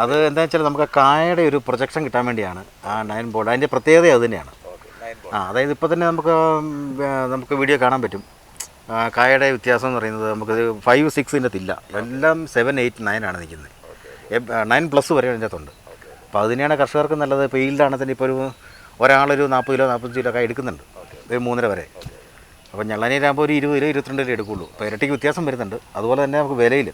അത് എന്താ വെച്ചാൽ നമുക്ക് കായയുടെ ഒരു പ്രൊജക്ഷൻ കിട്ടാൻ വേണ്ടിയാണ്. ആ നയൻ ബോർഡ് അതിന്റെ പ്രത്യേകത അത് തന്നെയാണ്. ആ അതായത് ഇപ്പോൾ തന്നെ നമുക്ക് നമുക്ക് വീഡിയോ കാണാൻ പറ്റും. കായയുടെ വ്യത്യാസം എന്ന് പറയുന്നത് നമുക്ക് ഫൈവ് സിക്സിന്റെ തില്ല. എല്ലാം സെവൻ എയ്റ്റ് നയൻ ആണ് നിൽക്കുന്നത് നയൻ പ്ലസ് വരെ അതിന്റെ അകത്തുണ്ട്. അപ്പോൾ അതിനെയാണ് കർഷകർക്ക് നല്ലത്. ഇപ്പോൾ ഈൽഡാണ് തന്നെ ഇപ്പോൾ ഒരു ഒരാളൊരു നാൽപ്പത് കിലോ നാൽപ്പത്തഞ്ച് കിലോ ഒക്കെ എടുക്കുന്നുണ്ട്. ഒരു മൂന്നര വരെ. അപ്പോൾ ഞള്ളനീരാകുമ്പോൾ ഒരു ഇരുപത് കിലോ ഇരുപത്തിരണ്ട് കിലോ എടുക്കുള്ളൂ. അപ്പോൾ ഇരട്ടിക്ക് വ്യത്യാസം വരുന്നുണ്ട്. അതുപോലെ തന്നെ നമുക്ക് വിലയിൽ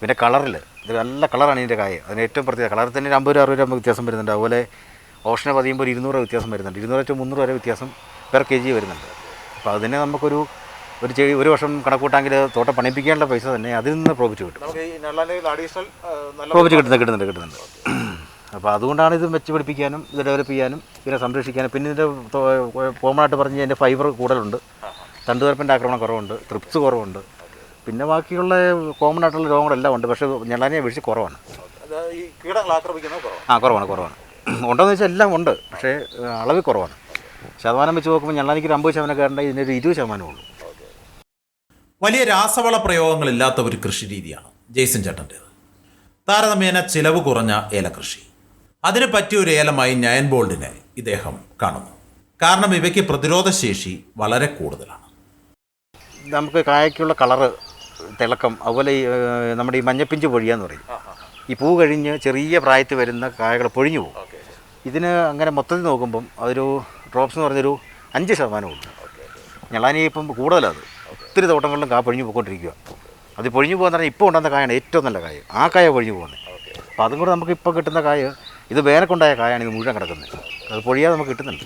പിന്നെ കളറിൽ ഇത് നല്ല കളറാണ് ഇതിന്റെ കായ. അതിന് ഏറ്റവും പ്രത്യേക കളറിൽ തന്നെ ഒരു അമ്പത് രൂപ അറുപത് രൂപ വ്യത്യാസം വരുന്നുണ്ട്. അതുപോലെ ഓപ്ഷനെ പതിയുമ്പോൾ ഒരു ഇരുന്നൂറ് രൂപ വ്യത്യാസം വരുന്നുണ്ട്. ഇരുന്നൂറ് ടു മുന്നൂറ് വരെ വ്യത്യാസം പെർ കെ ജി വരുന്നുണ്ട്. അപ്പോൾ അതിനെ നമുക്കൊരു ഒരു ചെടി ഒരു വർഷം കണക്കൂട്ടാങ്കിൽ തോട്ടം പണിപ്പിക്കാനുള്ള പൈസ തന്നെ അതിൽ നിന്ന് പ്രോഫിറ്റ് കിട്ടും. പ്രോഫിറ്റ് കിട്ടുന്നുണ്ട് കിട്ടുന്നുണ്ട് കിട്ടുന്നുണ്ട്. അപ്പോൾ അതുകൊണ്ടാണ് ഇത് വെച്ച് പിടിപ്പിക്കാനും ഇത് ഡെവലപ്പ് ചെയ്യാനും ഇതിനെ സംരക്ഷിക്കാനും. പിന്നെ ഇതിന്റെ കോമണായിട്ട് പറഞ്ഞ് അതിന്റെ ഫൈബർ കൂടുതലുണ്ട്. തണ്ടുതരപ്പിന്റെ ആക്രമണം കുറവുണ്ട്. ട്രിപ്സ് കുറവുണ്ട്. പിന്നെ ബാക്കിയുള്ള കോമൺ ആയിട്ടുള്ള രോഗങ്ങളെല്ലാം ഉണ്ട്. പക്ഷേ ഞെള്ളാനെ വീഴ്ച കുറവാണ്. അത് ഈ കീടങ്ങൾ ആക്രമിക്കുന്നത് കുറവാണ്. ആ കുറവാണ് കുറവാണ്. ഉണ്ടോയെന്ന് വെച്ചാൽ എല്ലാം ഉണ്ട്. പക്ഷേ അളവ് അളവിൽ കുറവാണ്. ശതമാനം വെച്ച് നോക്കുമ്പോൾ ഞെളാനിക്ക് ഒരു അമ്പത് ശതമാനം കയറേണ്ട ഇതിനൊരു ഇരുപത് ശതമാനമേ ഉള്ളൂ. വലിയ രാസവള പ്രയോഗങ്ങൾ ഇല്ലാത്ത ഒരു കൃഷി രീതിയാണ് ജെയ്സൺ ചേട്ടന്റേത്. താരതമ്യേന ചിലവ് കുറഞ്ഞ ഏലകൃഷി അതിന് പറ്റിയ ഒരു ഏലമായി നയൻ ബോൾഡിനെ ഇദ്ദേഹം കാണുന്നു. കാരണം ഇവയ്ക്ക് പ്രതിരോധ ശേഷി വളരെ കൂടുതലാണ്. നമുക്ക് കായയ്ക്കുള്ള കളറ് തിളക്കം അതുപോലെ ഈ, നമ്മുടെ ഈ മഞ്ഞപ്പിഞ്ച് പൊഴിയാന്ന് പറയും. ഈ പൂ കഴിഞ്ഞ് ചെറിയ പ്രായത്തിൽ വരുന്ന കായകൾ പൊഴിഞ്ഞു പോകും. ഇതിന് അങ്ങനെ മൊത്തത്തിൽ നോക്കുമ്പം അതൊരു ഡ്രോപ്സ് എന്ന് പറഞ്ഞൊരു അഞ്ച് ശതമാനമുണ്ട് ഞളാനി ഇപ്പം കൂടുതലത് ഒത്തിരി തോട്ടങ്ങളിലും കാ പൊഴിഞ്ഞു പോയിക്കൊണ്ടിരിക്കുക അത് പൊഴിഞ്ഞു പോകുന്ന പറഞ്ഞാൽ ഇപ്പോൾ ഉണ്ടാകുന്ന കായാണ് ഏറ്റവും നല്ല കായ. ആ കായ പൊഴിഞ്ഞു പോകുന്നത് അപ്പോൾ അതും കൂടെ നമുക്ക് ഇപ്പോൾ കിട്ടുന്ന കായ ഇത് വേനൽക്കുണ്ടായ കായാണ് ഇത് മുഴുവൻ കിടക്കുന്നത്. അത് പൊഴിയാതെ നമുക്ക് കിട്ടുന്നുണ്ട്.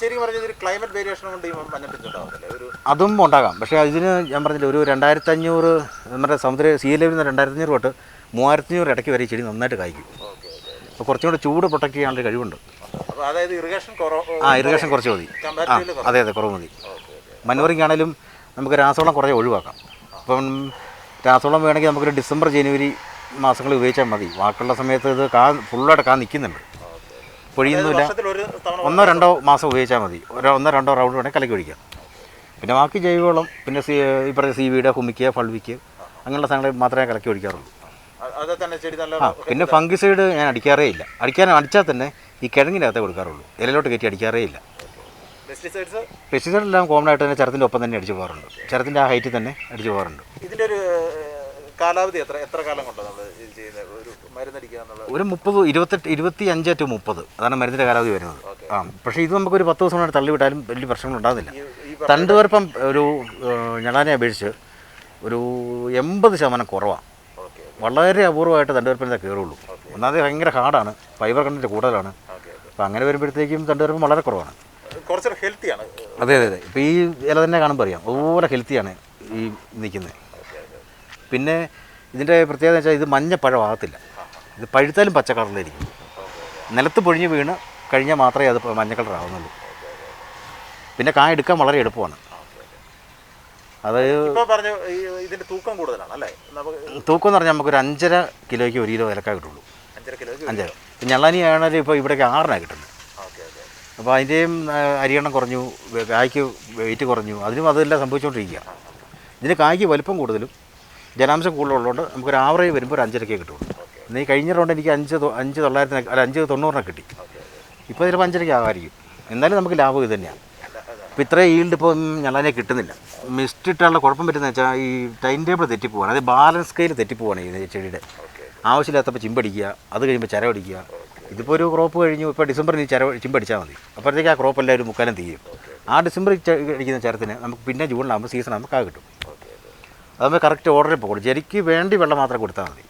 ശരിക്കും പറഞ്ഞാൽ ക്ലൈമറ്റ് വേരിയേഷൻ കൊണ്ട് ഈ മഞ്ഞപ്പിച്ച് ഉണ്ടാവുന്നില്ല ഒരു അതും ഉണ്ടാകാം. പക്ഷേ ഇതിന് ഞാൻ പറഞ്ഞില്ല ഒരു രണ്ടായിരത്തി അഞ്ഞൂറ് നമ്മുടെ സമുദ്ര സീ ലെവലിൽ നിന്ന് രണ്ടായിരത്തി അഞ്ഞൂറ് തൊട്ട് മൂവായിരത്തി അഞ്ഞൂറ് ഇടയ്ക്ക് വരെ ചെടി നന്നായിട്ട് കായ്ക്കും. അപ്പോൾ കുറച്ചും കൂടെ ചൂട് പ്രൊട്ടക്ട് ചെയ്യാനുള്ള കഴിവുണ്ട്. അതായത് ഇറിഗേഷൻ ആ ഇറിഗേഷൻ കുറച്ച് മതി. ആ അതെ അതെ കുറവ് മതി. മനോറിങ് ആണെങ്കിലും നമുക്ക് രാസവളം കുറേ ഒഴിവാക്കാം. അപ്പം രാസവളം വേണമെങ്കിൽ നമുക്കൊരു ഡിസംബർ ജനുവരി മാസങ്ങളിൽ ഉപയോഗിച്ചാൽ മതി. ബാക്കിയുള്ള സമയത്ത് ഇത് കാ ഫുള്ളായിട്ട് കാ നിൽക്കുന്നുണ്ട്. പൊഴിയുന്നില്ല. ഒന്നോ രണ്ടോ മാസം ഉപയോഗിച്ചാൽ മതി. ഒരു ഒന്നോ രണ്ടോ റൗണ്ട് വേണേൽ കലക്കി ഒഴിക്കാം. പിന്നെ ബാക്കി ജൈവവളം പിന്നെ സി ഈ പറഞ്ഞ സീവീഡ് ഹുമിക്ക് ഫൾവിക്ക് അങ്ങനെയുള്ള സാധനങ്ങൾ മാത്രമേ കലക്കി ഒഴിക്കാറുള്ളൂ. ആ പിന്നെ ഫംഗിസൈഡ് ഞാൻ അടിക്കാറേ ഇല്ല. അടിക്കാൻ അടിച്ചാൽ തന്നെ ഈ കിഴങ്ങിനകത്തേ കൊടുക്കാറുള്ളൂ. ഇലയിലോട്ട് കയറ്റി അടിക്കാറേ ഇല്ല. പെസ്റ്റിസൈഡ് എല്ലാം കോമൺ ആയിട്ട് തന്നെ ചരത്തിന്റെ ഒപ്പം തന്നെ അടിച്ചു പോകാറുണ്ട്. ചരത്തിന്റെ ആ ഹൈറ്റിൽ തന്നെ അടിച്ചു പോകാറുണ്ട്. ഇതിന്റെ ഒരു കാലാവധി എത്ര എത്ര കാലം കൊണ്ടാണ് നമ്മൾ ചെയ്യുന്നത്? മരുന്നടിക്കുക എന്നുള്ളത് ഒരു മുപ്പത് ഇരുപത്തെട്ട് ഇരുപത്തി അഞ്ച് ടു മുപ്പത്. അതാണ് മരുന്നിന്റെ കാലാവധി വരുന്നത്. ആ പക്ഷേ ഇത് നമുക്ക് ഒരു പത്ത് ദിവസം കൊണ്ട് തള്ളിവിട്ടാലും വലിയ ഈ തണ്ടുവരപ്പം ഒരു ഞണാനെ അപേക്ഷിച്ച് ഒരു എൺപത് ശതമാനം കുറവാണ് വളരെ അപൂർവമായിട്ട് തണ്ടുവരപ്പിനെ കയറുള്ളൂ. ഒന്നാമത് ഭയങ്കര ഹാർഡാണ്. ഫൈബർ കണ്ടന്റ് കൂടുതലാണ്. അപ്പോൾ അങ്ങനെ വരുമ്പോഴത്തേക്കും തണ്ടുവരപ്പം വളരെ കുറവാണ്. കുറച്ചൊരു ഹെൽത്തിയാണ് അതെ അതെ അതെ. ഇപ്പോൾ ഈ ഇല തന്നെ കാണുമ്പോൾ അറിയാം. അതുപോലെ ഹെൽത്തിയാണ് ഈ നിൽക്കുന്നത്. പിന്നെ ഇതിന്റെ പ്രത്യേകത വെച്ചാൽ ഇത് മഞ്ഞ പഴമാകത്തില്ല ഇത് പഴുത്താലും പച്ച കളറിലായിരിക്കും നിലത്ത് പൊഴിഞ്ഞ് വീണ് കഴിഞ്ഞാൽ മാത്രമേ അത് മഞ്ഞ കളറാവുന്നുള്ളൂ. പിന്നെ കായ എടുക്കാൻ വളരെ എളുപ്പമാണ്. അത് പറഞ്ഞു ഈ തൂക്കം കൂടുതലാണ് അല്ലേ? തൂക്കം എന്ന് പറഞ്ഞാൽ നമുക്കൊരു അഞ്ചര കിലോയ്ക്ക് ഒരു കിലോ വിലക്കാ കിട്ടുള്ളൂ. അഞ്ചര കിലോ അഞ്ചര. ഞള്ളാനി ആണെങ്കിൽ ഇപ്പോൾ ഇവിടേക്ക് ആറിനാണ് കിട്ടുന്നത്. അപ്പോൾ അതിന്റെയും അരിയെണ്ണം കുറഞ്ഞു കായ്ക്ക് വെയിറ്റ് കുറഞ്ഞു അതിനും അതെല്ലാം സംഭവിച്ചുകൊണ്ടിരിക്കുക ഇതിന് കായ്ക്ക് വലിപ്പം കൂടുതലും ജലാംശം കൂടുതലുള്ളതുകൊണ്ട് നമുക്കൊരു ആവറേജ് വരുമ്പോൾ ഒരു അഞ്ചരക്കേ കിട്ടുള്ളൂ. ഈ കഴിഞ്ഞ റൗണ്ട് എനിക്ക് അഞ്ച് അഞ്ച് തൊള്ളായിരത്തിന് അല്ല അഞ്ച് തൊണ്ണൂറിനൊക്കെ കിട്ടി. ഇപ്പോൾ ചിലപ്പോൾ അഞ്ചരയ്ക്ക് ആകാമായിരിക്കും. എന്നാലും നമുക്ക് ലാഭം ഇത് തന്നെയാണ് ഇപ്പോൾ ഇത്രയും ഈൽഡ് ഇപ്പോൾ ഞങ്ങളതിനെ കിട്ടുന്നില്ല. മിസ്റ്റ് ഇട്ടാനുള്ള കുഴപ്പം പറ്റുന്നത് വെച്ചാൽ ഈ ടൈം ടേബിൾ തെറ്റിപ്പോവാണ് അത് ബാലൻസ് സ്കെയിൽ തെറ്റിപ്പോവാണ് ഈ ചെടിയുടെ. ആവശ്യമില്ലാത്തപ്പോൾ ചിമ്പടിക്കുക അത് കഴിയുമ്പോൾ ചരവടിക്കുക ഇതിപ്പോൾ ഒരു ക്രോപ്പ് കഴിഞ്ഞു ഇപ്പോൾ ഡിസംബറിൽ ഈ ചര ചിമ്പടിച്ചാൽ മതി. അപ്പോഴത്തേക്ക് ആ ക്രോപ്പ് എല്ലാവരും മുക്കാലം തീരും ആ ഡിസംബറിൽ കഴിക്കുന്ന ചരത്തിന് നമുക്ക് പിന്നെ ജൂണിലാകുമ്പോൾ സീസൺ നമുക്ക് ആ കിട്ടും. അതാകുമ്പോൾ കറക്റ്റ് ഓർഡറിൽ പോകും. ചെടിക്ക് വേണ്ടി വെള്ളം മാത്രം കൊടുത്താൽ മതി.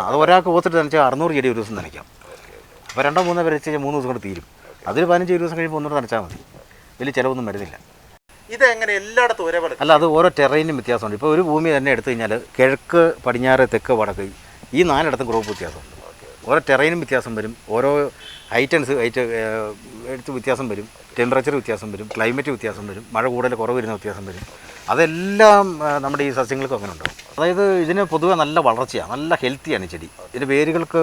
അത് ഒരാൾക്ക് ഓത്തിട്ട് നനച്ചാൽ അറുന്നൂറ് ചെടി ഒരു ദിവസം നനയ്ക്കാം. അപ്പോൾ രണ്ടോ മൂന്നോ പേര് വെച്ച് മൂന്ന് ദിവസം കൊണ്ട് തീരും. അതിൽ പതിനഞ്ച് ഒരു ദിവസം കഴിയുമ്പോൾ ഒന്നുകൂടെ നനച്ചാൽ മതി. വലിയ ചിലവൊന്നും വരുന്നില്ല. ഇത് എങ്ങനെ എല്ലായിടത്തും ഒരേപോലെ അല്ല അത് ഓരോ ടെറൈനും വ്യത്യാസമുണ്ട്. ഇപ്പോൾ ഒരു ഭൂമി തന്നെ എടുത്തു കഴിഞ്ഞാൽ കിഴക്ക് പടിഞ്ഞാറ് തെക്ക് വടക്ക് ഈ നാലിടത്തും ക്രോപ്പ് വ്യത്യാസമുണ്ട്. ഓരോ ടെറൈനും വ്യത്യാസം വരും. ഓരോ ഹൈറ്റൻസ് ഹൈറ്റ് എടുത്ത് വ്യത്യാസം വരും. ടെമ്പറേച്ചർ വ്യത്യാസം വരും. ക്ലൈമറ്റ് വ്യത്യാസം വരും. മഴ കൂടുതൽ കുറവ് വരുന്ന വ്യത്യാസം വരും. അതെല്ലാം നമ്മുടെ ഈ സസ്യങ്ങൾക്കും അങ്ങനെ ഉണ്ടാവും അതായത് ഇതിന് പൊതുവെ നല്ല വളർച്ചയാണ്. നല്ല ഹെൽത്തിയാണ് ചെടി. ഇതിന്റെ വേരുകൾക്ക്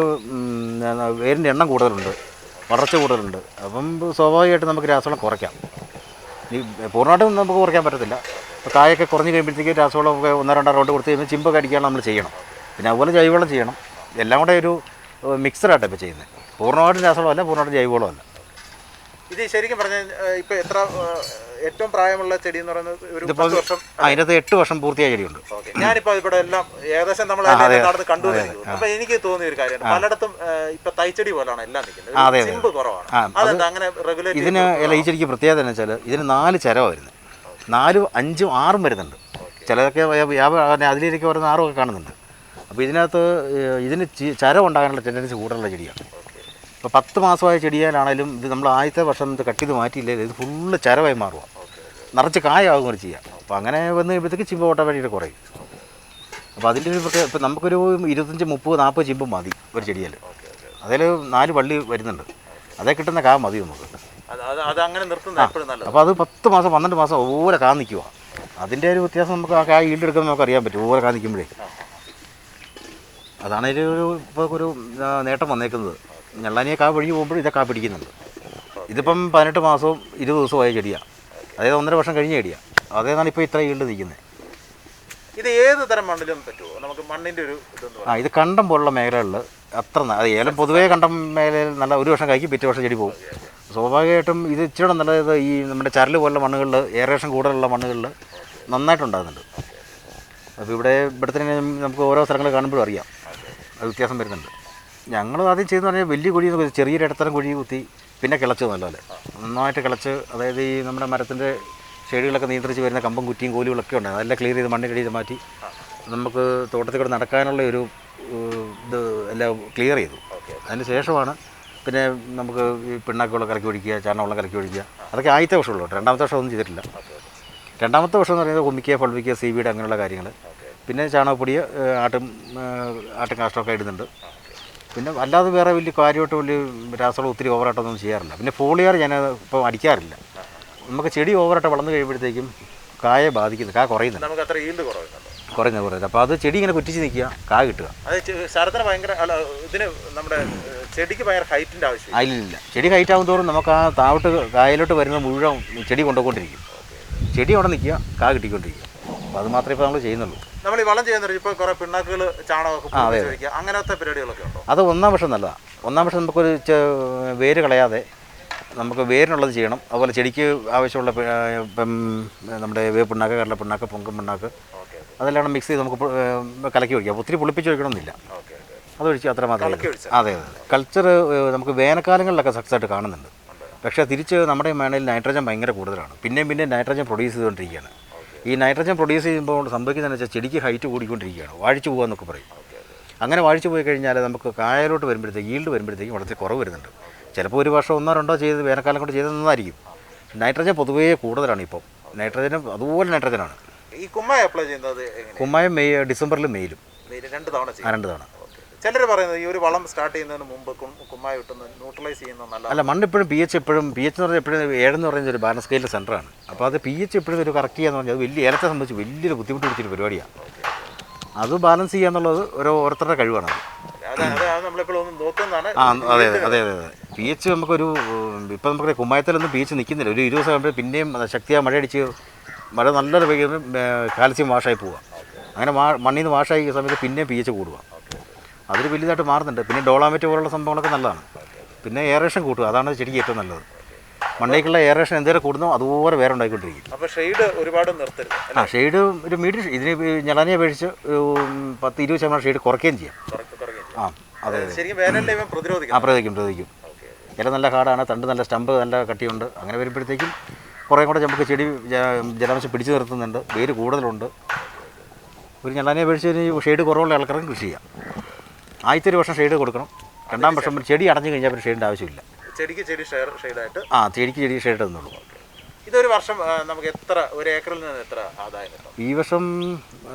വേരിന്റെ എണ്ണം കൂടുതലുണ്ട്. വളർച്ച കൂടുതലുണ്ട്. അപ്പം സ്വാഭാവികമായിട്ട് നമുക്ക് രാസവളം കുറയ്ക്കാം. ഈ പൂർണമായിട്ടും നമുക്ക് കുറയ്ക്കാൻ പറ്റത്തില്ല. ഇപ്പോൾ കായൊക്കെ കുറഞ്ഞ് കഴിയുമ്പോഴത്തേക്ക് രാസവളം ഒക്കെ ഒന്നോ രണ്ടോ റൗണ്ട് കൊടുത്ത് കഴിയുമ്പോൾ ചിമ്പൊക്കെ അടിക്കാൻ നമ്മൾ ചെയ്യണം. പിന്നെ അതുപോലെ ജൈവവളം ചെയ്യണം. എല്ലാം കൂടെ ഒരു മിക്സഡായിട്ടാണ് ഇപ്പോൾ ചെയ്യുന്നത്. പൂർണമായിട്ടും രാസവളമല്ല പൂർണമായിട്ടും ജൈവവളമല്ല. ഇത് ശരിക്കും പറഞ്ഞാൽ ഇപ്പോൾ എത്ര ഏറ്റവും പ്രായമുള്ള ചെടി എന്ന് പറയുന്നത് ഒരു പത്ത് വർഷം അതിനകത്ത് എട്ട് വർഷം പൂർത്തിയായ ചെടിയുണ്ട്. ഓക്കെ. ഞാനിപ്പോ ഇവിടെ എല്ലാം ഏകദേശം നമ്മൾ നടന്ന് കണ്ടു അപ്പൊ എനിക്ക് തോന്നിയ ഒരു കാര്യമാണ്. പലയിടത്തും ഇപ്പൊ തൈച്ചെടി പോലാണ് എല്ലാം നിൽക്കുന്നത്. സിമ്പ് കുറവാണ്. അതെന്താ അങ്ങനെ റെഗുലേറ്റ് ഇതിന് അല്ല ഈ ചെടിക്ക് പ്രത്യേകത എന്ന് വെച്ചാൽ ഇതിന് നാല് ചരവ വരുന്നത് നാലും അഞ്ചും ആറും വരുന്നുണ്ട്. ചിലതൊക്കെ അതിലേക്ക് വരുന്ന ആറുമൊക്കെ ഒക്കെ കാണുന്നുണ്ട്. അപ്പോൾ ഇതിനകത്ത് ഇതിന് ചരം ഉണ്ടാകാനുള്ള ടെൻഡൻസി കൂടുതലുള്ള ചെടിയാണ്. ഇപ്പോൾ പത്ത് മാസമായ ചെടിയാലാണെങ്കിലും ഇത് നമ്മൾ ആദ്യത്തെ വർഷം ഇത് കട്ട് ചെയ്ത് മാറ്റിയില്ലേ ഇത് ഫുള്ള് ചരവായി മാറുക നിറച്ച് കായാകും ഒരു ചെയ്യാം. അപ്പോൾ അങ്ങനെ വന്ന് കഴിയുമ്പോഴത്തേക്ക് ചിമ്പ് ഓട്ടോമാറ്റിക് കുറയും അപ്പോൾ അതിന്റെ ഒരു പ്രത്യേക ഇപ്പം നമുക്കൊരു ഇരുപത്തഞ്ച് മുപ്പത് നാൽപ്പത് ചിമ്പ് മതി ഒരു ചെടിയിൽ. അതിൽ നാല് വള്ളി വരുന്നുണ്ട്. അതേ കിട്ടുന്ന കാ മതി നമുക്ക്. അപ്പോൾ അത് പത്ത് മാസം പന്ത്രണ്ട് മാസം ഓരോ കാ നിൽക്കുക അതിന്റെ ഒരു വ്യത്യാസം നമുക്ക് ആ കാ ഈൽഡ് എടുക്കുന്ന നമുക്ക് അറിയാൻ പറ്റും. ഓരോ കാ നിൽക്കുമ്പോഴേ അതാണ് ഇതിൽ ഒരു ഇപ്പോൾ ഒരു നേട്ടം വന്നേക്കുന്നത്. ഞെള്ളാനിയെ കാ വഴി പോകുമ്പോൾ ഇതൊക്കെ കാ പിടിക്കുന്നുണ്ട്. ഇതിപ്പം പതിനെട്ട് മാസവും ഇരുപത് ദിവസമായ ചെടിയാണ് അതായത് ഒന്നര വർഷം കഴിഞ്ഞ ചെടിയാണ് അതേതാണ് ഇപ്പോൾ ഇത്ര ഈൽഡ് നിൽക്കുന്നത് ഇത് ഏത് തരം മണ്ണിലും പറ്റുമോ നമുക്ക് മണ്ണിന്റെ ഒരു ഇതെന്ന് ആ ഇത് കണ്ടം പോലുള്ള മേഖലകളിൽ അത്ര അത് ഏലം പൊതുവേ കണ്ടം മേഖലയിൽ നല്ല ഒരു വർഷം കഴിക്കും പിറ്റേ വർഷം ചെടി പോകും സ്വാഭാവികമായിട്ടും ഇത് ഇച്ചിരി നല്ലത് ഈ നമ്മുടെ ചരൽ പോലുള്ള മണ്ണുകളിൽ ഏറേഷൻ കൂടുതലുള്ള മണ്ണുകളിൽ നന്നായിട്ടുണ്ടാകുന്നുണ്ട്. അപ്പോൾ ഇവിടെ ഇവിടെ തന്നെ നമുക്ക് ഓരോ സ്ഥലങ്ങൾ കാണുമ്പോഴും അറിയാം. അത് വ്യത്യാസം വരുന്നുണ്ട്. ഞങ്ങൾ ആദ്യം ചെയ്തെന്ന് പറഞ്ഞാൽ വലിയ കുഴി ചെറിയൊരു ഇടത്തരം കുഴി കുത്തി പിന്നെ കിളച്ച് നല്ലപോലെ. നന്നായിട്ട് കിളച്ച് അതായത് ഈ നമ്മുടെ മരത്തിന്റെ ഷെയ്ഡുകളൊക്കെ നിയന്ത്രിച്ച് വരുന്ന കമ്പം കുറ്റിയും കോലുകളൊക്കെ ഉണ്ട്. അതെല്ലാം ക്ലിയർ ചെയ്ത് മണ്ണ് ചെയ്ത് മാറ്റി നമുക്ക് തോട്ടത്തിൽ കൂടെ നടക്കാനുള്ള ഒരു ഇത് എല്ലാം ക്ലിയർ ചെയ്തു. അതിന് ശേഷമാണ് പിന്നെ നമുക്ക് ഈ പിണ്ണാക്കുള്ള കലക്കി ഒഴിക്കുക ചാണകവെള്ളം കലക്കി ഒഴിക്കുക. അതൊക്കെ ആദ്യത്തെ വർഷമുള്ളൂ. രണ്ടാമത്തെ വർഷം ഒന്നും ചെയ്തിട്ടില്ല. രണ്ടാമത്തെ വർഷം എന്ന് പറയുന്നത് കുമ്മിക്കുക ഫൾവിക്കുക സീവീഡ് അങ്ങനെയുള്ള കാര്യങ്ങൾ പിന്നെ ചാണകപ്പൊടി ആട്ടും ആട്ടും കാഷ്ടമൊക്കെ ഇടുന്നുണ്ട്. പിന്നെ അല്ലാതെ വേറെ വലിയ കാര്യമായിട്ട് വലിയ രാസവളം ഒത്തിരി ഓവറായിട്ടൊന്നും ചെയ്യാറില്ല. പിന്നെ ഫോളിയർ ഞാൻ ഇപ്പോൾ അടിക്കാറില്ല. നമുക്ക് ചെടി ഓവറായിട്ട് വളർന്നു കഴിയുമ്പോഴത്തേക്കും കായെ ബാധിക്കുന്നു കായ കുറയുന്നില്ല നമുക്ക് അത്ര ഈൽഡ് കുറവുന്നുണ്ട് കുറയുന്നത് കുറയുന്നത് അപ്പോൾ അത് ചെടി ഇങ്ങനെ കുറ്റിച്ച് നിൽക്കുക കാ കിട്ടുക. അത് ശരത്തിന് ഭയങ്കര അല്ല ഇതിന് നമ്മുടെ ചെടിക്ക് ഭയങ്കര ഹൈറ്റിന്റെ ആവശ്യം അതിലില്ല ചെടി ഹൈറ്റ് ആകും തോറും നമുക്ക് ആ താവട്ട് കായലോട്ട് വരുന്ന മുഴുവൻ ചെടി കൊണ്ടുപോയിക്കൊണ്ടിരിക്കും. ചെടി അവിടെ നിൽക്കുക കാ കിട്ടിക്കൊണ്ടിരിക്കുക അത് മാത്രമേ ഇപ്പോൾ നമ്മൾ ചെയ്യുന്നുള്ളൂ. നമ്മൾ ഈ വളം ചെയ്യുന്ന ഇപ്പോൾ കുറേ പിണ്ണാക്കുകൾ ചാണകമൊക്കെ അങ്ങനത്തെ പരിപാടികളൊക്കെ ഉണ്ടോ? അത് ഒന്നാം വർഷം നല്ലതാണ് ഒന്നാം വർഷം നമുക്കൊരു വേര് കളയാതെ നമുക്ക് വേരിനുള്ളത് ചെയ്യണം. അതുപോലെ ചെടിക്ക് ആവശ്യമുള്ള ഇപ്പം നമ്മുടെ വേവ് പിണ്ണാക്ക് കടല പിണ്ണാക്ക് പൊങ്കം പിണ്ണാക്ക് അതെല്ലാം മിക്സ് ചെയ്ത് നമുക്ക് കലക്കി ഒഴിക്കാം ഒത്തിരി പുളിപ്പിച്ച് ഒഴിക്കണമെന്നില്ല അതൊഴിച്ച് അത്ര മാത്രമേ അതെ അതെ കൾച്ചർ നമുക്ക് വേനൽക്കാലങ്ങളിലൊക്കെ സക്സസ് ആയിട്ട് കാണുന്നുണ്ട് പക്ഷേ തിരിച്ച് നമ്മുടെ മേണയിൽ നൈട്രജൻ ഭയങ്കര കൂടുതലാണ്. പിന്നെയും പിന്നെയും നൈട്രജൻ പ്രൊഡ്യൂസ് ചെയ്തുകൊണ്ടിരിക്കുകയാണ്. ഈ നൈട്രജൻ പ്രൊഡ്യൂസ് ചെയ്യുമ്പോൾ സംഭവിക്കുന്നതെന്ന് വെച്ചാൽ ചെടിക്ക് ഹൈറ്റ് കൂടിക്കൊണ്ടിരിക്കുകയാണ്. വാഴിച്ചു പോകാന്നൊക്കെ പറയും. അങ്ങനെ വാഴിച്ചു പോയി കഴിഞ്ഞാൽ നമുക്ക് കായലോട്ട് വരുമ്പോഴത്തേക്ക് ഈൽഡ് വരുമ്പോഴത്തേക്കും വളരെ കുറവ് വരുന്നുണ്ട്. ചിലപ്പോൾ ഒരു വർഷം ഒന്നോ രണ്ടോ ചെയ്ത് വേനൽക്കാലം കൊണ്ട് ചെയ്ത് നന്നായിരിക്കും. നൈട്രജൻ പൊതുവേ കൂടുതലാണ് ഇപ്പം. നൈട്രജനും അതുപോലെ നൈട്രജനാണ് ഈ കുമ്മായ അപ്ലൈ ചെയ്യുന്നത് കുമ്മായം മെയ് ഡിസംബറിലും മെയിലും. രണ്ട് തവണ രണ്ട് തവണ. ചിലർ പറയുന്നത് ഈ ഒരു വളം സ്റ്റാർട്ട് ചെയ്യുന്നതിന് മുമ്പ് കുമ്മായി വിട്ടുന്നത് ന്യൂട്രലൈസ് ചെയ്യുന്ന നല്ല അല്ല മണ്ണ് എപ്പോഴും പി എച്ച് എപ്പോഴും പി എച്ച് എന്ന് പറഞ്ഞാൽ എപ്പോഴും ഏഴെന്ന് പറയുന്ന ഒരു ബാലൻസ് സ്കെയിലിന്റെ സെന്ററാണ് അപ്പോൾ അത് പി എച്ച് എപ്പോഴും ഒരു കറക്റ്റ് ചെയ്യാന്ന് പറഞ്ഞാൽ അത് വലിയ ഏലത്തെ സംബന്ധിച്ച് വലിയൊരു ബുദ്ധിമുട്ട് പിടിച്ചൊരു പരിപാടിയാണ് അത് ബാലൻസ് ചെയ്യുക എന്നുള്ളത് ഓരോ ഓരോരുത്തരുടെ കഴിവാണ് അത്. അത് അത് അത് ഒന്ന് നോക്കുന്നതാണ്. ആ അതെ അതെ അതെ അതെ അതെ. പി എച്ച് നമുക്കൊരു ഇപ്പം നമുക്ക് കുമ്മായത്തിലൊന്നും പി എച്ച് നിൽക്കുന്നില്ല. ഒരു ഇരുപത് ദിവസം പിന്നെയും ശക്തിയായ മഴ അടിച്ച് മഴ നല്ലൊരു കാൽസ്യം വാഷായി പോവുക അങ്ങനെ മണ്ണിൽ നിന്ന് വാഷായി സമയത്ത് പിന്നെയും പി എച്ച് കൂടുക അതൊരു വലിയതായിട്ട് മാറുന്നുണ്ട്. പിന്നെ ഡോളാമെറ്റ് പോലുള്ള സംഭവങ്ങളൊക്കെ നല്ലതാണ്. പിന്നെ എയറേഷൻ കൂട്ടുക അതാണ് ചെടിക്ക് ഏറ്റവും നല്ലത്. മണ്ണേക്കുള്ള എയറേഷൻ എന്തേലും കൂടുന്നോ അതുപോലെ വേറെ ഉണ്ടായിക്കൊണ്ടിരിക്കും. അപ്പോൾ ഷെയ്ഡ് ഒരുപാട് നിർത്തരുത് ആ ഷെയ്ഡ് ഒരു മീഡിയം ഇതിന് ഞളാനിയെ അപേക്ഷിച്ച് പത്ത് ഇരുപത് ശതമാനം ഷെയ്ഡ് കുറയ്ക്കുകയും ചെയ്യാം. ആ അതെ ശരിക്കും ആ പ്രതിരോധിക്കും പ്രതികരിക്കും ഇല നല്ല കാടാണ് തണ്ട് നല്ല സ്റ്റമ്പ് നല്ല കട്ടിയുണ്ട്. അങ്ങനെ വരുമ്പോഴത്തേക്കും കുറേ കൂടെ നമുക്ക് ചെടി ജലാംശം പിടിച്ചു നിർത്തുന്നുണ്ട്. വേര് കൂടുതലുണ്ട്. ഒരു ഞെള്ളാനെ അപേക്ഷിച്ച് ഷെയ്ഡ് കുറവുള്ള ആൾക്കാർക്കും കൃഷി ചെയ്യാം. ആദ്യത്തെ ഒരു വർഷം ഷെയ്ഡ് കൊടുക്കണം. രണ്ടാം വർഷം ചെടി അടഞ്ഞു കഴിഞ്ഞാൽ പിന്നെ ഷെയ്ഡിന്റെ ആവശ്യമില്ല. ചെടിക്ക് ചെടി ഷെയർ ഷെയ്ഡായിട്ട് ആ ചെടിക്ക് ചെടി ഷെയ്ഡ് തന്നുള്ളൂ. ഇതൊരു വർഷം നമുക്ക് എത്ര ഒരു ഏക്കറിൽ നിന്ന് എത്ര ആദായം കിട്ടും? ഈ വർഷം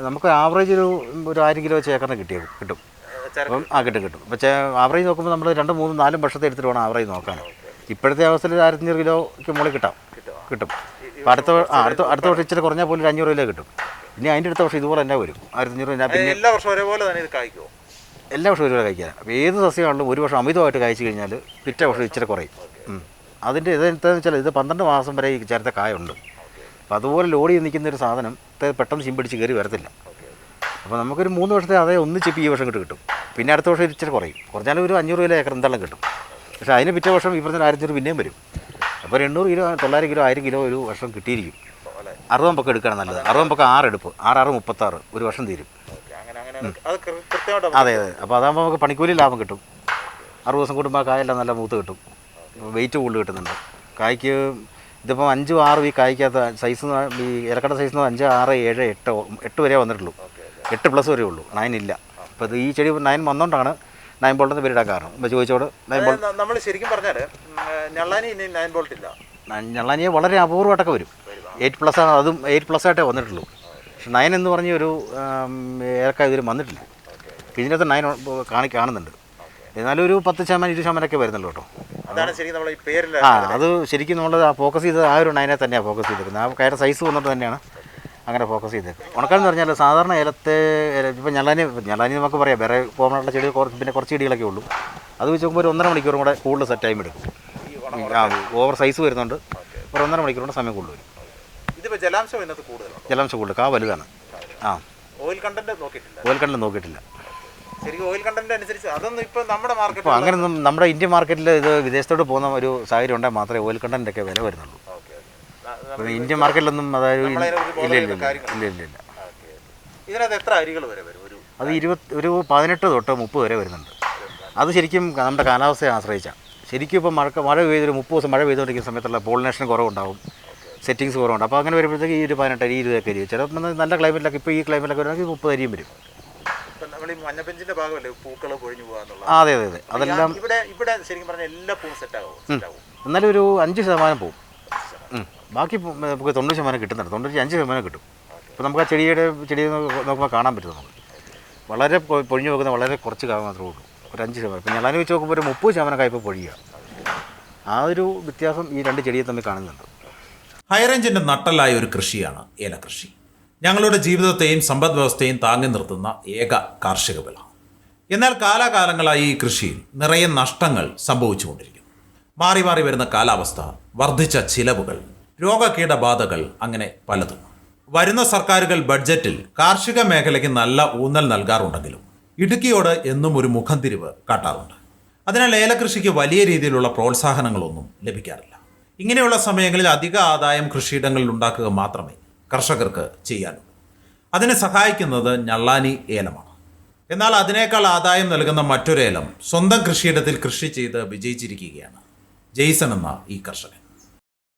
നമുക്ക് ആവറേജ് ഒരു ഒരു ആയിരം കിലോ വെച്ച് ഏക്കറിന് കിട്ടിയത് കിട്ടും. അപ്പം ആ കിട്ടും കിട്ടും. പക്ഷേ ആവറേജ് നോക്കുമ്പോൾ നമ്മൾ രണ്ട് മൂന്നും നാലും വർഷത്തെ എടുത്തിട്ട് വേണം ആവറേജ് നോക്കാൻ. ഇപ്പോഴത്തെ അവസ്ഥയിൽ ആയിരത്തഞ്ഞൂറ് കിലോയ്ക്ക് മുകളിൽ കിട്ടാം. കിട്ടും. കിട്ടും അപ്പോൾ അടുത്ത അടുത്ത അടുത്ത വർഷം ഇച്ചിരി കുറഞ്ഞാൽ പോലും ഒരു അഞ്ഞൂറ് കിലോ കിട്ടും. ഇനി അതിന്റെ അടുത്ത വർഷം ഇതുപോലെ തന്നെ വരും. ആയിരത്തഞ്ഞൂറ് പിന്നെ എല്ലാ വർഷവും ഒരേപോലെ തന്നെ ഇത് കായ്ക്കുമോ എല്ലാ വർഷവും ഒരുപോലെ കഴിക്കാൻ അപ്പോൾ ഏത് സസ്യമാണെങ്കിലും ഒരു വർഷം അമിതമായിട്ട് കഴിച്ചു കഴിഞ്ഞാൽ പിറ്റേ വർഷം ഇച്ചിരി കുറയും. അതിന്റെ അതിന്റെ ഇതെന്താണെന്ന് വെച്ചാൽ ഇത് പന്ത്രണ്ട് മാസം വരെ ഈ ചേർത്ത കായുണ്ട്. അപ്പോൾ അതുപോലെ ലോഡ് ചെയ്ത് നിൽക്കുന്ന ഒരു സാധനം ഇത് പെട്ടെന്ന് ചിമ്പിടിച്ച് കയറി വരത്തില്ല. അപ്പോൾ നമുക്കൊരു മൂന്ന് വർഷത്തെ അതേ ഒന്നിച്ചിപ്പോൾ ഈ വർഷം കിട്ടും കിട്ടും. പിന്നെ അടുത്ത വർഷം ഇച്ചിരി കുറയും. കുറഞ്ഞാലും ഒരു അഞ്ഞൂറ് കിലോ ഏക്കർ എന്തായാലും കിട്ടും. പക്ഷേ അതിന് പിറ്റേ വർഷം ഈ പറഞ്ഞ ആയിരത്തി പിന്നെയും വരും. അപ്പോൾ എണ്ണൂറ് കിലോ തൊള്ളായിരം കിലോ ആയിരം കിലോ ഒരു വർഷം കിട്ടിയിരിക്കും. അറുപത് പക്കം എടുക്കുകയാണ് നല്ലത്. അറുപത് പക്കം ആറ് എടുപ്പ്. ആറ് ആറ് മുപ്പത്താറ് ഒരു വർഷം തീരും. അത് അതെ അപ്പോൾ അതാകുമ്പോൾ നമുക്ക് പണിക്കൂലി ലാഭം കിട്ടും. അറുപത് ദിവസം കൂടുമ്പോൾ ആ കായെല്ലാം നല്ല മൂത്ത് കിട്ടും. വെയിറ്റ് കൂടുതൽ കിട്ടുന്നുണ്ട്. കായ്ക്ക് ഇതിപ്പോൾ അഞ്ചും ആറും ഈ കായ്ക്കകത്ത് സൈസ് ഈ ഇലക്കട സൈസ് അഞ്ച് ആറ് ഏഴ് എട്ട് എട്ട് വരെ വന്നിട്ടുള്ളൂ. എട്ട് പ്ലസ് വരെ ഉള്ളൂ. നയൻ ഇല്ല. അപ്പോൾ ഇത് ഈ ചെടി നയൻ വന്നുകൊണ്ടാണ് നയൻ ബോൾട്ട് പേരിടാൻ കാരണം. ഇപ്പോൾ ചോദിച്ചോട് നയൻ ബോൾ നമ്മൾ ശരിക്കും പറഞ്ഞാൽ ഞള്ളാനി ഇനി നയൻ ബോൾട്ട് ഇല്ല. ഞള്ളാനിയെ വളരെ അപൂർവമായിട്ടൊക്കെ വരും. എയ്റ്റ് പ്ലസ് ആണ്. അതും എയ്റ്റ് പ്ലസ് ആയിട്ടേ വന്നിട്ടുള്ളൂ. പക്ഷെ നയൻ എന്ന് പറഞ്ഞ ഒരു ഏലക്ക ഇതിൽ വന്നിട്ടില്ല. ഇതിനകത്ത് നയൻ കാണി കാണുന്നുണ്ട്. എന്നാലും ഒരു പത്ത് ശതമാനം ഇരുപത് ശതമാനമൊക്കെ വരുന്നുള്ളൂ കേട്ടോ. അതാണ് ശരിക്കും നമ്മൾ ഈ പേരിൽ ആ അത് ശരിക്കും നമ്മൾ ആ ഫോക്കസ് ചെയ്തത് ആ ഒരു നയനെ തന്നെയാണ് ഫോക്കസ് ചെയ്തിരിക്കുന്നത് ആ കയറ സൈസ് വന്നിട്ട് തന്നെയാണ് അങ്ങനെ ഫോക്കസ് ചെയ്തത്. ഉണക്കാന്ന് പറഞ്ഞാൽ സാധാരണ ഏലത്തെ ഇപ്പോൾ ഞള്ളാനി ഞള്ളാനി നമുക്ക് പറയാം. വേറെ കോമണുള്ള ചെടി കുറച്ച് പിന്നെ കുറച്ച് ചെടികളൊക്കെ ഉള്ളൂ. അത് വെച്ച് നോക്കുമ്പോൾ ഒരു ഒന്നര മണിക്കൂറും കൂടെ കൂടുതൽ സെറ്റ് ടൈം എടുക്കും. ഓവർ സൈസ് വരുന്നുണ്ട്. ഒരു ഒന്നര മണിക്കൂർ കൂടെ സമയം കൂടുതൽ വരും. ഇതിപ്പോൾ ജലാംശം ഇതിനകത്ത് കൂടുതലാണ് ജലാംശം കൂടുതൽ. കാ വലുതാണ്. ആ. ഓയിൽ കണ്ടന്റ് നോക്കിയിട്ടില്ല. ഓയിൽ കണ്ടന്റ് നോക്കിയിട്ടില്ല. ശരിക്കും ഓയിൽ കണ്ടന്റ് അനുസരിച്ച് അതൊന്നും നമ്മുടെ അങ്ങനെയൊന്നും നമ്മുടെ ഇന്ത്യൻ മാർക്കറ്റിൽ ഇത് വിദേശത്തോട്ട് പോകുന്ന ഒരു സാഹചര്യം ഉണ്ടെങ്കിൽ മാത്രമേ ഓയിൽ കണ്ടന്റൊക്കെ വില വരുന്നുള്ളൂ. ഇന്ത്യൻ മാർക്കറ്റിലൊന്നും അതായത് ഇല്ല ഇല്ല ഇല്ല ഇല്ല ഇല്ല ഇതിനകത്ത് എത്ര അരികൾ വരെ വരും? ഒരു അത് ഇരുപത് ഒരു പതിനെട്ട് തൊട്ട് മുപ്പത് വരെ വരുന്നുണ്ട്. അത് ശരിക്കും നമ്മുടെ കാലാവസ്ഥയെ ആശ്രയിച്ചാണ്. ശരിക്കും ഇപ്പോൾ മഴ മഴ പെയ്തൊരു മുപ്പത് ദിവസം മഴ പെയ്തുകൊണ്ടിരിക്കുന്ന സമയത്തുള്ള പോളിനേഷൻ കുറവുണ്ടാവും. സെറ്റിങ്സ് കുറവുണ്ട്. അപ്പോൾ അങ്ങനെ വരുമ്പോഴത്തേക്ക് ഈ ഒരു പതിനെട്ട് അരി ഇരുപതൊക്കെ അരി ചിലപ്പോൾ നല്ല ക്ലൈമറ്റിലൊക്കെ ഇപ്പോൾ ഈ ക്ലൈമറ്റിലൊക്കെ വരുവാണെങ്കിൽ മുപ്പത് അരിയും വരും. നമ്മൾ ഈ മഞ്ഞപ്പഞ്ചിന്റെ ഭാഗമല്ലേ പൂക്കൾ പൊഴിഞ്ഞു പോകാന്നുള്ള ആ അതെ അതെ അതെ. അതെല്ലാം ഇവിടെ ഇവിടെ ശരിക്കും പറഞ്ഞാൽ എല്ലാ പൂവും സെറ്റ് ആകും സെറ്റ് ആകും എന്നാലും ഒരു അഞ്ച് ശതമാനം പോവും. ബാക്കി നമുക്ക് തൊണ്ണൂറ് ശതമാനം കിട്ടുന്നുണ്ട്. തൊണ്ണൂറ്റി അഞ്ച് ശതമാനം കിട്ടും. ഇപ്പോൾ നമുക്ക് ആ ചെടിയുടെ ചെടി നോക്കുമ്പോൾ കാണാൻ പറ്റും നമുക്ക്. വളരെ പൊഴിഞ്ഞു പോകുന്ന വളരെ കുറച്ച് കാലം മാത്രമേ ഉള്ളൂ. ഒരു അഞ്ച് ശതമാനം. ഇപ്പം ഞാൻ വെച്ച് നോക്കുമ്പോൾ ഒരു മുപ്പത് ശതമാനം കായ്പ പൊഴിയുക. ആ ഒരു വ്യത്യാസം ഈ രണ്ട് ചെടിയെ തമ്മിൽ കാണുന്നുണ്ട്. ഹൈറേഞ്ചിന്റെ നട്ടലായ ഒരു കൃഷിയാണ് ഏലകൃഷി. ഞങ്ങളുടെ ജീവിതത്തെയും സമ്പദ് വ്യവസ്ഥയും താങ്ങി നിർത്തുന്ന ഏക കാർഷിക വിള. എന്നാൽ കാലാകാലങ്ങളായി ഈ കൃഷിയിൽ നിറയെ നഷ്ടങ്ങൾ സംഭവിച്ചുകൊണ്ടിരിക്കുന്നു. മാറി മാറി വരുന്ന കാലാവസ്ഥ വർദ്ധിച്ച ചിലവുകൾ രോഗകീടബാധകൾ അങ്ങനെ പലതും. വരുന്ന സർക്കാരുകൾ ബഡ്ജറ്റിൽ കാർഷിക മേഖലയ്ക്ക് നല്ല ഊന്നൽ നൽകാറുണ്ടെങ്കിലും ഇടുക്കിയോട് എന്നും ഒരു മുഖം തിരിവ് കാട്ടാറുണ്ട്. അതിനാൽ ഏലകൃഷിക്ക് വലിയ രീതിയിലുള്ള പ്രോത്സാഹനങ്ങളൊന്നും ലഭിക്കാറില്ല. ഇങ്ങനെയുള്ള സമയങ്ങളിൽ അധിക ആദായം കൃഷിയിടങ്ങളിൽ ഉണ്ടാക്കുക മാത്രമേ കർഷകർക്ക് ചെയ്യാനുള്ളൂ അതിനെ സഹായിക്കുന്നത് ഞള്ളാനി ഏലമാണ്. എന്നാൽ അതിനേക്കാൾ ആദായം നൽകുന്ന മറ്റൊരു ഏലം സ്വന്തം കൃഷിയിടത്തിൽ കൃഷി ചെയ്ത് വിജയിച്ചിരിക്കുകയാണ്. ജെയ്സൺ എന്ന ഈ കർഷകൻ.